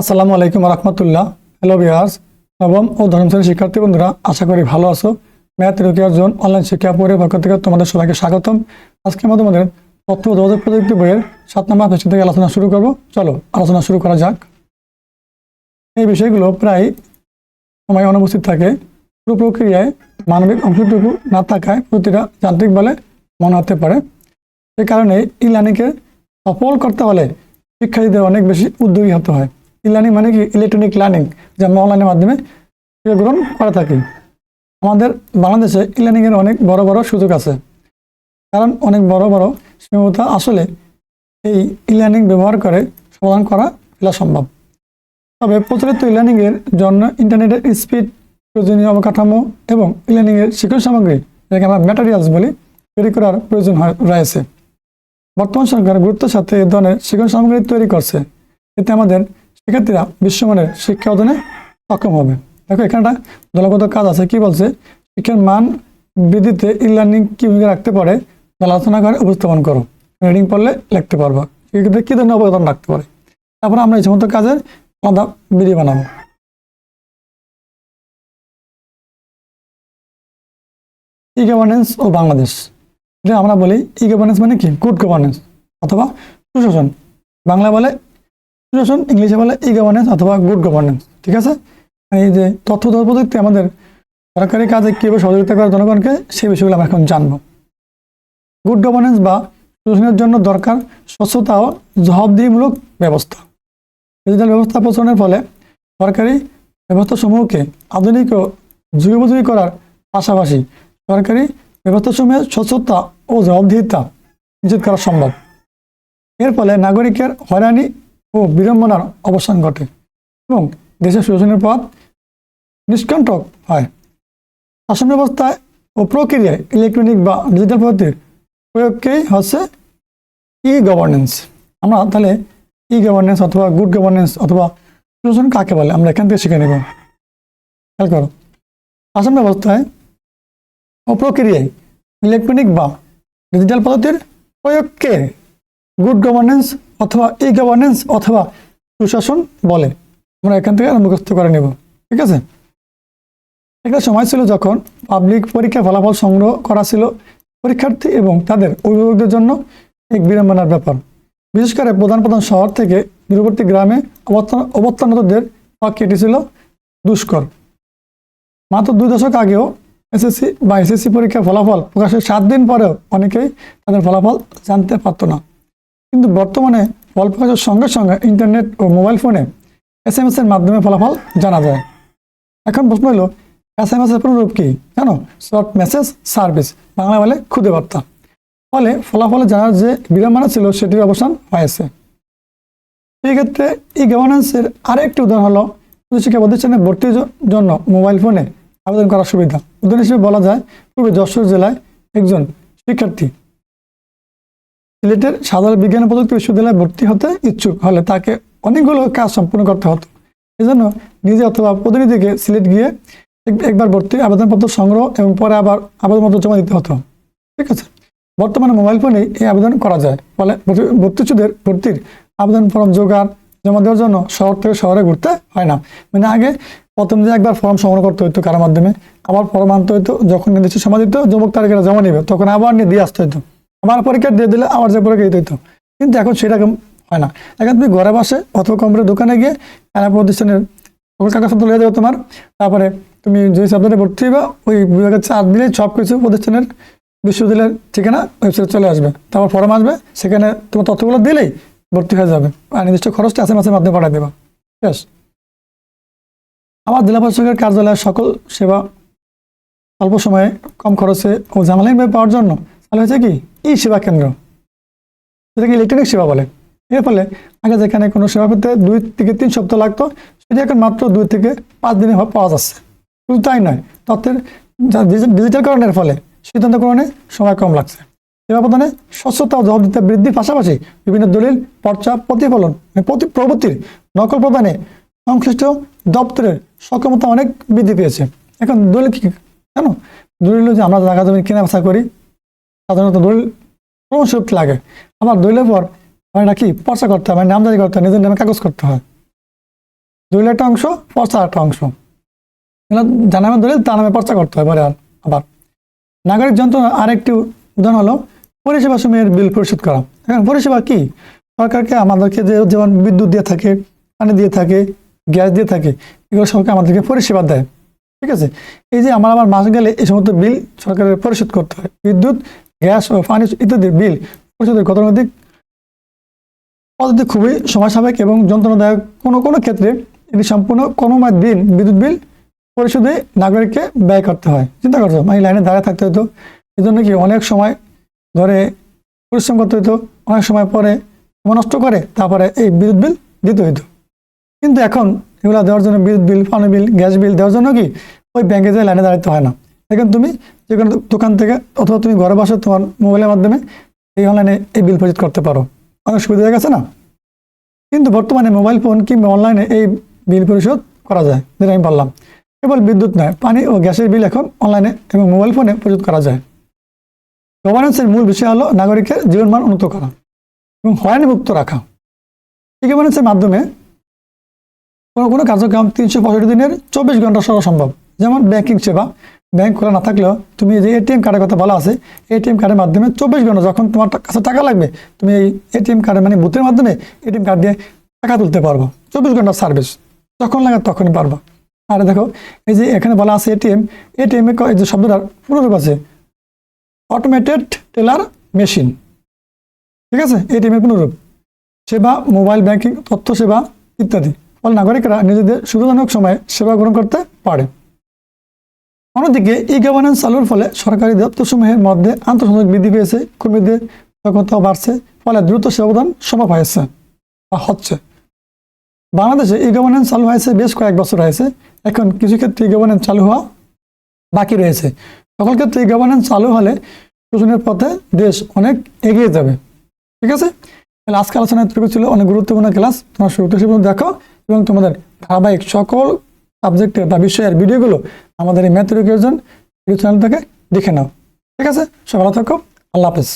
আসসালামু আলাইকুম রহমতুল্লাহ। হ্যালো বিহার্স নবম ও শ্রেণির শিক্ষার্থী বন্ধুরা, আশা করি ভালো আছো। ম্যাথ রুকিয়ার জোন অনলাইন শিক্ষা পরে পক্ষ থেকে তোমাদের সবাইকে স্বাগতম। আজকে আমরা তোমাদের তথ্য যোগাযোগ প্রযুক্তি বইয়ের সাত নম্বর পেশা থেকে আলোচনা শুরু করব। চলো, আলোচনা শুরু করা যাক। এই বিষয়গুলো প্রায় সময় অনুপস্থিত থাকে। পুরো প্রক্রিয়ায় মানবিক অংশটুকু না থাকায় প্রতিটা যান্ত্রিক বলে মনে হতে পারে। সে কারণে ই লার্নিংকে সফল করতে হলে শিক্ষার্থীদের অনেক বেশি উদ্যোগী হতে হয়। ই লার্নিং মানে কি? ইলেকট্রনিক লার্নিং যা আমরা অনলাইনের মাধ্যমে গ্রহণ করে থাকি। আমাদের বাংলাদেশে ই লার্নিংয়ের অনেক বড় বড় সুযোগ আছে। কারণ অনেক বড় বড় সীমাবদ্ধতা আসলে এই ই লার্নিং ব্যবহার করে সমাধান করা ফেলা সম্ভব। তবে প্রচলিত ই লার্নিংয়ের জন্য ইন্টারনেটের স্পিড প্রয়োজনীয় অবকাঠামো এবং ই লার্নিংয়ের শিক্ষণ সামগ্রী যাকে আমরা ম্যাটেরিয়ালস বলি, তৈরি করার প্রয়োজন রয়েছে। বর্তমান সরকার গুরুত্বের সাথে এ ধরনের শিক্ষণ সামগ্রী তৈরি করছে। এতে আমাদের শিক্ষার্থীরা বিশ্বমানের শিক্ষা অর্জনে সক্ষম হবে। দেখো, এখানে দলগত কাজ আছে। কি বলছে? শিক্ষার মান বৃদ্ধিতে ই লার্নিং কি ভূমিকা রাখতে পারে? আলোচনা করে উপস্থাপন করো। রিডিং পড়লে লিখতে পারব। সেক্ষেত্রে কী ধরনের অবদান রাখতে পারে? তারপর আমরা এই সমস্ত কাজের আলাদা ভিডিও বানাবো। ই গভর্নেন্স ও বাংলাদেশ। এটা আমরা বলি ই গভর্নেন্স মানে কি? গুড গভর্নেন্স অথবা সুশাসন। বাংলা বলে সুশাসন ইংলিশে বলে ই গভর্নেন্স অথবা গুড গভর্নেন্স ঠিক আছে? এই যে তথ্য তথ্য প্রযুক্তি আমাদের সরকারি কাজে কীভাবে সহযোগিতা করে জনগণকে, সেই বিষয়গুলো আমরা এখন জানব। গুড গভর্নেন্স বা সুশাসনের জন্য দরকার স্বচ্ছতা ও জবাবদিহিমূলক ব্যবস্থা। ডিজিটাল ব্যবস্থা প্রচলনের ফলে সরকারি ব্যবস্থাসমূহকে আধুনিক ও যুগোপযোগী করার পাশাপাশি সরকারি ব্যবস্থাসমূহের স্বচ্ছতা ও জবাবদিহিতা নিশ্চিত করা সম্ভব। এর ফলে নাগরিকের হয়রানি ও বিড়ম্বনার অবসান ঘটে এবং দেশের শোষণের পথ নিষ্কণ্টক হয়। শাসন ব্যবস্থায় ও প্রক্রিয়ায় ইলেকট্রনিক বা ডিজিটাল পদ্ধতির প্রয়োগকেই হচ্ছে ই গভর্নেন্স আমরা তাহলে ই গভর্নেন্স অথবা গুড গভর্নেন্স অথবা শোষণ কাকে বলে? আমরা এখান থেকে শিখে নেব। খেয়াল করো শাসন ব্যবস্থায় ও প্রক্রিয়ায় ইলেকট্রনিক বা ডিজিটাল পদ্ধতির প্রয়োগকে গুড গভর্নেন্স অথবা ই গভর্নেন্স অথবা সুশাসন বলে। আমরা এখান থেকে মুখস্থ করে নেব। ঠিক আছে? একটা সময় ছিল যখন পাবলিক পরীক্ষা ফলাফল সংগ্রহ করা ছিল পরীক্ষার্থী এবং তাদের অভিভাবকদের জন্য এক বিড়ম্বনার ব্যাপার। বিশেষ করে প্রধান প্রধান শহর থেকে দূরবর্তী গ্রামে অবস্থান অবস্থানরতদের পক্ষে এটি ছিল দুষ্কর। মাত্র দুই দশক আগেও এসএসসি বা এসএসসি পরীক্ষার ফলাফল প্রকাশের সাত দিন পরেও অনেকেই তাদের ফলাফল জানতে পারতো না। কিন্তু বর্তমানে অল্প প্রকাশের সঙ্গে সঙ্গে ইন্টারনেট ও মোবাইল ফোনে এস এম এস এর মাধ্যমে ফলাফল জানা যায়। এখন প্রশ্ন হলো এস এম এস এর রূপ কি? জানো শর্ট মেসেজ সার্ভিস বাংলা বলে খুদে বার্তা। ফলে ফলাফলে জানার যে বিড়ম্বনা ছিল, সেটির অবসান হয়েছে। এই ক্ষেত্রে এই গভর্নেন্সের আরেকটি উদাহরণ হলো উচ্চশিক্ষা প্রতিষ্ঠানে ভর্তির জন্য মোবাইল ফোনে আবেদন করার সুবিধা। উদাহরণ হিসেবে বলা যায়, পূর্বে যশোর জেলায় একজন শিক্ষার্থী সিলেটের সাধারণ বিজ্ঞান প্রযুক্তি বিশ্ববিদ্যালয়ে ভর্তি হতে ইচ্ছুক হলে তাকে অনেকগুলো কাজ সম্পূর্ণ করতে হতো। এজন্য নিজে অথবা প্রতিনিধিকে সিলেট গিয়ে একবার ভর্তি আবেদনপত্র সংগ্রহ এবং পরে আবার আবেদনপত্র জমা দিতে হতো। ঠিক আছে? বর্তমানে মোবাইল ফোনে এই আবেদন করা যায়। ফলে ভর্তি- ভর্তিচ্ছুদের ভর্তির আবেদন ফর্ম জোগাড়, জমা দেওয়ার জন্য শহর থেকে শহরে ঘুরতে হয় না। মানে আগে প্রথম যে একবার ফর্ম সংগ্রহ করতে হতো কারোর মাধ্যমে, আবার ফর্ম আনতে হতো যখন নির্দিষ্ট সময় দিত, যুবক তারিখে জমা নিবে, তখন আবার নিয়ে দিয়ে আসতে হতো আবার পরীক্ষা দিয়ে দিলে আবার যে পরীক্ষা দিতে কিন্তু এখন সেরকম হয় না। এখন তুমি ঘরে বসে অথবা কম্পিউটার দোকানে গিয়ে এরা প্রতিষ্ঠানের সকল কাগজপত্র লিয়ে দেবে তোমার। তারপরে তুমি যে সাবজেক্টে ভর্তি হইবা, ওই বিভাগের চার দিলে সব কিছু প্রতিষ্ঠানের বিশ্ববিদ্যালয়ের ঠিকানা ওয়েবসাইটে চলে আসবে। তারপর ফর্ম আসবে, সেখানে তোমার তথ্যগুলো দিলেই ভর্তি হয়ে যাবে। আর নির্দিষ্ট খরচটা এম এসের মাধ্যমে পাঠিয়ে দেবা। ব্যাস আমার জেলা প্রশাসকের কার্যালয়ের সকল সেবা অল্প সময়ে কম খরচে ও ঝামেলাহীনভাবে পাওয়ার জন্য। তাহলে হয়েছে কি? ই সেবা কেন্দ্র, যেটাকে ইলেকট্রনিক সেবা বলে। এর ফলে আগে যেখানে কোনো সেবা পেতে দুই থেকে তিন সপ্তাহ লাগতো, সেটি এখন মাত্র দুই থেকে পাঁচ দিনে পাওয়া যাচ্ছে। শুধু তাই নয়, তথ্যের ডিজিটালকরণের ফলে সিদ্ধান্ত গ্রহণে সময় কম লাগছে। সেবা প্রদানে স্বচ্ছতা ও জবাবদিহিতা বৃদ্ধির পাশাপাশি বিভিন্ন দলিল, পর্চা, প্রতিফলন প্রতি প্রবৃত্তির নকল প্রদানে সংশ্লিষ্ট দপ্তরের সক্ষমতা অনেক বৃদ্ধি পেয়েছে। এখন দলিল কি জানো? দলিল যে আমরা জায়গা জমি কেনা বেচা করি সাধারণত দলিল প্রমাণস্বরূপ লাগে। আবার দলিলের পর মানে নাকি পর্চা করতে হয় মানে নামজারি করতে হয়, নিজের নামে কাগজ করতে হয়। দলিল একটা অংশ পর্চা একটা অংশ। যার নামে দলিল, তার নামে পর্চা করতে হয়, পরে আর আবার। নাগরিক যন্ত্রণা আরেকটি উদাহরণ হলো, পরিষেবা সময়ের বিল পরিশোধ করা। এখন পরিষেবা কি? সরকারকে আমাদেরকে যে যেমন বিদ্যুৎ দিয়ে থাকে, পানি দিয়ে থাকে, গ্যাস দিয়ে থাকে, এগুলো সরকার আমাদেরকে পরিষেবা দেয়। ঠিক আছে? এই যে আমার আবার মাস গেলে এই সমস্ত বিল সরকারের পরিশোধ করতে হয়। বিদ্যুৎ গ্যাস ও পানি ইত্যাদি বিল পরিশোধের গতানুগতিক পদ্ধতি খুবই সময় সাপেক্ষ এবং যন্ত্রণাদায়ক। কোনো কোনো ক্ষেত্রে এটি সম্পূর্ণ ক্রমমায় বিল, বিদ্যুৎ বিল পরিশোধে নাগরিককে ব্যয় করতে হয়। চিন্তা করছ? মানে লাইনে দাঁড়িয়ে থাকতে হতো এই জন্য কি অনেক সময় ধরে পরিশ্রম করতে হতো অনেক সময় পরে নষ্ট করে, তারপরে এই বিদ্যুৎ বিল দিতে হইতো। কিন্তু এখন এগুলো দেওয়ার জন্য বিদ্যুৎ বিল, পানি বিল, গ্যাস বিল দেওয়ার জন্য কি ওই ব্যাংকে যেয়ে লাইনে দাঁড়াতে হয় না। এখন তুমি যে কোনো দোকান থেকে অথবা তুমি ঘরে বসে তোমার মোবাইলের মাধ্যমে এই অনলাইনে এই বিল পরিশোধ করতে পারো। অনেক সুবিধা হয়ে গেছে না? কিন্তু বর্তমানে মোবাইল ফোন কিংবা অনলাইনে এই বিল পরিশোধ করা যায়, যেটা আমি বললাম। কেবল বিদ্যুৎ নয়, পানি ও গ্যাসের বিল এখন অনলাইনে এবং মোবাইল ফোনে পরিশোধ করা যায়। গভর্নেন্সের মূল বিষয় হলো নাগরিকের জীবনমান উন্নত করা এবং হয়রানি মুক্ত রাখা ই গভর্নেন্সের মাধ্যমে কোনো কোনো কার্যক্রম তিনশো পঁয়ষট্টি দিনের চব্বিশ ঘণ্টা সহ সম্ভব যেমন ব্যাংকিং সেবা ব্যাংক খোলা না থাকলেও তুমি যে এটিএম কার্ডের কথা বলা আছে এটিএম কার্ডের মাধ্যমে চব্বিশ ঘণ্টা যখন তোমার কাছে টাকা লাগবে, তুমি এই এটিএম কার্ডের মানে বুথের মাধ্যমে এটিএম কার্ড দিয়ে টাকা তুলতে পারব। চব্বিশ ঘণ্টা সার্ভিস যখন লাগে তখনই পারবা। আর দেখো, এই যে এখানে বলা আছে এটিএম এটিএম এই যে শব্দটার পুনরূপ আছে অটোমেটেড টেলার মেশিন ঠিক আছে? এটিএম এর পুনরূপ। সেবা মোবাইল ব্যাংকিং তথ্য সেবা, ইত্যাদি। ফলে নাগরিকরা নিজেদের সুবিধাজনক সময়ে সেবা গ্রহণ করতে পারে। অন্যদিকে ই গভর্নেন্স চালুর ফলে সরকারি দপ্তরসমূহের মধ্যে আন্তঃসংযোগ বৃদ্ধি পেয়েছে, কর্মীদের দক্ষতা বাড়ছে, ফলে দ্রুত সেবা প্রদান সম্ভব হয়েছে বা হচ্ছে। বাংলাদেশে ই গভর্নেন্স চালু হয়েছে বেশ কয়েক বছর হয়েছে। এখন কিছু ক্ষেত্রে ই গভর্নেন্স চালু হওয়া বাকি রয়েছে। সকল ক্ষেত্রে ই গভর্নেন্স চালু হলে শোষণের পথে দেশ অনেক এগিয়ে যাবে। ঠিক আছে? তাহলে আজকে আলোচনা এতটুকু ছিল, অনেক গুরুত্বপূর্ণ ক্লাস। তোমার শুরুতে শুরু দেখো এবং তোমাদের ধারাবাহিক সকল সাবজেক্টের বা বিষয়ের ভিডিওগুলো আমাদের এই ম্যাথ এডুকেশন ইউটিউব চ্যানেল থেকে দেখে নাও। ঠিক আছে? সব ভালো থাকো। আল্লাহ হাফেজ।